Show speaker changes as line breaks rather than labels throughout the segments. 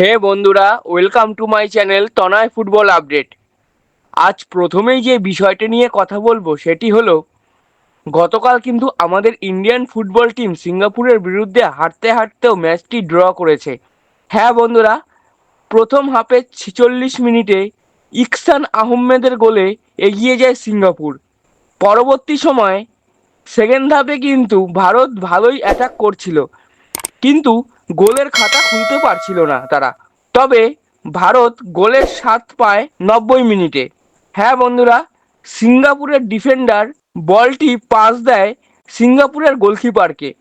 হে বন্ধুরা welcome to my channel Tanay football update আজ প্রথমেই যে বিষয়টি নিয়ে কথা বলব, সেটি হলো, গতকাল কিন্তু আমাদের ইন্ডিয়ান ফুটবল টিম সিঙ্গাপুরের বিরুদ্ধে হারতে হারতেও ম্যাচটি ড্র করেছে। হ্যাঁ বন্ধুরা, প্রথম হাফে ছেচল্লিশ মিনিটে ইকসান আহমেদের গোলে এগিয়ে যায় সিঙ্গাপুর। পরবর্তী সময় সেকেন্ড হাফে কিন্তু ভারত ভালোই অ্যাটাক করছিল। কিন্তু গোলের খাতা খুলতে পারছিল না তারা। তবে ভারত গোলের স্বাদ পায় নব্বই মিনিটে। হ্যাঁ বন্ধুরা, সিঙ্গাপুরের ডিফেন্ডার বলটি পাস দেয় সিঙ্গাপুরের গোলকিপারকে।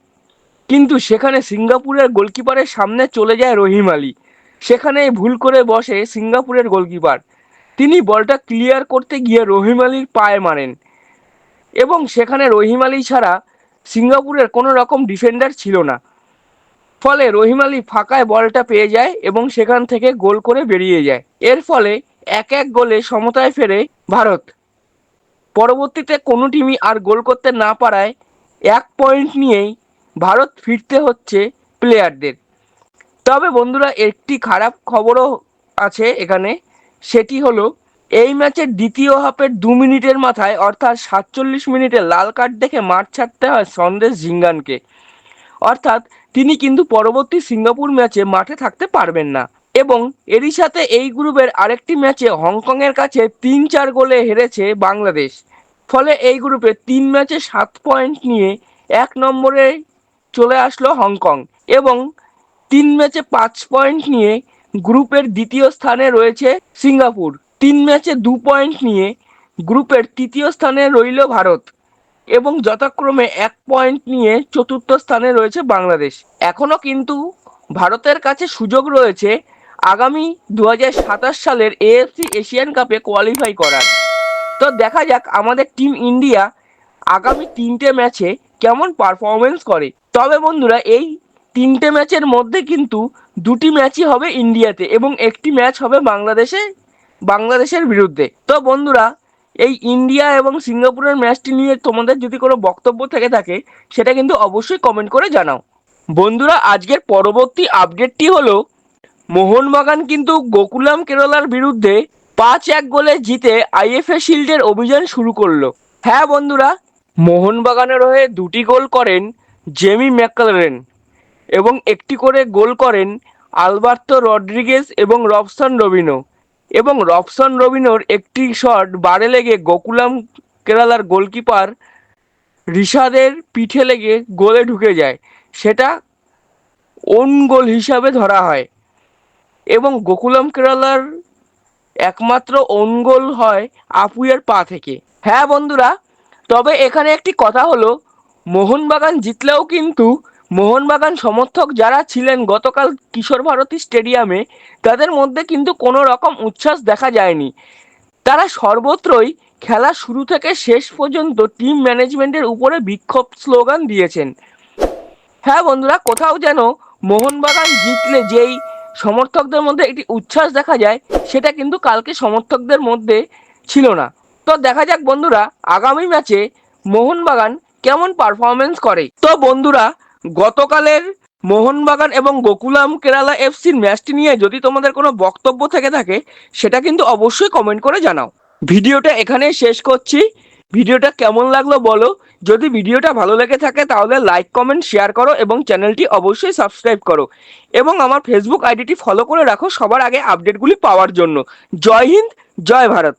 কিন্তু সেখানে সিঙ্গাপুরের গোলকিপারের সামনে চলে যায় রহিম আলী। সেখানে ভুল করে বসে সিঙ্গাপুরের গোলকিপার। তিনি বলটা ক্লিয়ার করতে গিয়ে রহিম আলীর পায়ে মারেন। এবং সেখানে রহিম আলী ছাড়া সিঙ্গাপুরের কোনো রকম ডিফেন্ডার ছিল না। ফলে রহিম আলী ফাঁকায় বলটা পেয়ে যায় এবং সেখান থেকে গোল করে বেরিয়ে যায়। এর ফলে এক এক গোলে সমতায় ফেরে ভারত। পরবর্তীতে কোনো টিমই আর গোল করতে না পারায় এক পয়েন্ট নিয়েই ভারত ফিরতে হচ্ছে প্লেয়ারদের তবে বন্ধুরা, একটি খারাপ খবরও আছে এখানে। সেটি হলো, এই ম্যাচের দ্বিতীয় হাফের দু মিনিটের মাথায়, অর্থাৎ সাতচল্লিশ মিনিটে লাল কার্ড দেখে মাঠ ছাড়তে হয় সন্দেশ জিঙ্গানকে অর্থাৎ তিনি কিন্তু পরবর্তী সিঙ্গাপুর ম্যাচে মাঠে থাকতে পারবেন না। এবং এরই সাথে এই গ্রুপের আরেকটি ম্যাচে হংকংয়ের কাছে তিন চার গোলে হেরেছে বাংলাদেশ। ফলে এই গ্রুপে তিন ম্যাচে সাত পয়েন্ট নিয়ে এক নম্বরে চলে আসলো হংকং এবং তিন ম্যাচে পাঁচ পয়েন্ট নিয়ে গ্রুপের দ্বিতীয় স্থানে রয়েছে সিঙ্গাপুর। তিন ম্যাচে দু পয়েন্ট নিয়ে গ্রুপের তৃতীয় স্থানে রইল ভারত। এবং যথাক্রমে এক পয়েন্ট নিয়ে চতুর্থ স্থানে রয়েছে বাংলাদেশ। এখনও কিন্তু ভারতের কাছে সুযোগ রয়েছে আগামী দু হাজার সাতাশ সালের এএফসি এশিয়ান কাপে কোয়ালিফাই করার। তো দেখা যাক আমাদের টিম ইন্ডিয়া আগামী তিনটে ম্যাচে কেমন পারফরমেন্স করে। তবে বন্ধুরা, এই তিনটে ম্যাচের মধ্যে কিন্তু দুটি ম্যাচই হবে ইন্ডিয়াতে এবং একটি ম্যাচ হবে বাংলাদেশে, বাংলাদেশের বিরুদ্ধে। তো বন্ধুরা এই ইন্ডিয়া এবং সিঙ্গাপুরের ম্যাচটি নিয়ে তোমাদের যদি কোনো বক্তব্য থেকে থাকে, সেটা কিন্তু অবশ্যই কমেন্ট করে জানাও। বন্ধুরা, আজকের পরবর্তী আপডেটটি হলো, মোহনবাগান কিন্তু গোকুলাম কেরলার বিরুদ্ধে পাঁচ এক গোলে জিতে আইএফএ শিল্ডের অভিযান শুরু করল। হ্যাঁ বন্ধুরা, মোহনবাগানের হয়ে দুটি গোল করেন জেমি ম্যাকলেন এবং একটি করে গোল করেন আলবার্তো রড্রিগেজ এবং রবসান রবিনো। এবং রবসন রবিনোর একটি শট বারে লেগে গোকুলাম কেরালার গোলকিপার রিশাদের পিঠে লেগে গোলে ঢুকে যায়। সেটা ওন গোল হিসাবে ধরা হয়। এবং গোকুলাম কেরালার একমাত্র ওন গোল হয় আপুয়ের পা থেকে। হ্যাঁ বন্ধুরা, তবে এখানে একটি কথা হলো, মোহনবাগান জিতলেও কিন্তু মোহনবাগান সমর্থক যারা ছিলেন গতকাল কিশোর ভারতী স্টেডিয়ামে, তাদের মধ্যে কিন্তু কোনো রকম উচ্ছ্বাস দেখা যায়নি। তারা সর্বত্রই খেলা শুরু থেকে শেষ পর্যন্ত টিম ম্যানেজমেন্টের উপরে বিক্ষোভ স্লোগান দিয়েছেন। হ্যাঁ বন্ধুরা, কোথাও যেন মোহনবাগান জিতলে যেই সমর্থকদের মধ্যে একটি উচ্ছ্বাস দেখা যায়, সেটা কিন্তু কালকে সমর্থকদের মধ্যে ছিল না। তো দেখা যাক বন্ধুরা, আগামী ম্যাচে মোহনবাগান কেমন পারফরমেন্স করে। তো বন্ধুরা গতকালের মোহনবাগান এবং গোকুলাম কেরালা এফসির ম্যাচটি নিয়ে যদি তোমাদের কোনো বক্তব্য থেকে থাকে, সেটা কিন্তু অবশ্যই কমেন্ট করে জানাও। ভিডিওটা এখানে শেষ করছি। ভিডিওটা কেমন লাগল বলো। যদি ভিডিওটা ভালো লেগে থাকে, তাহলে লাইক কমেন্ট শেয়ার করো এবং চ্যানেলটি অবশ্যই সাবস্ক্রাইব করো। এবং আমার ফেসবুক আইডিটি ফলো করে রাখো সবার আগে আপডেটগুলি পাওয়ার জন্য। জয় হিন্দ, জয় ভারত।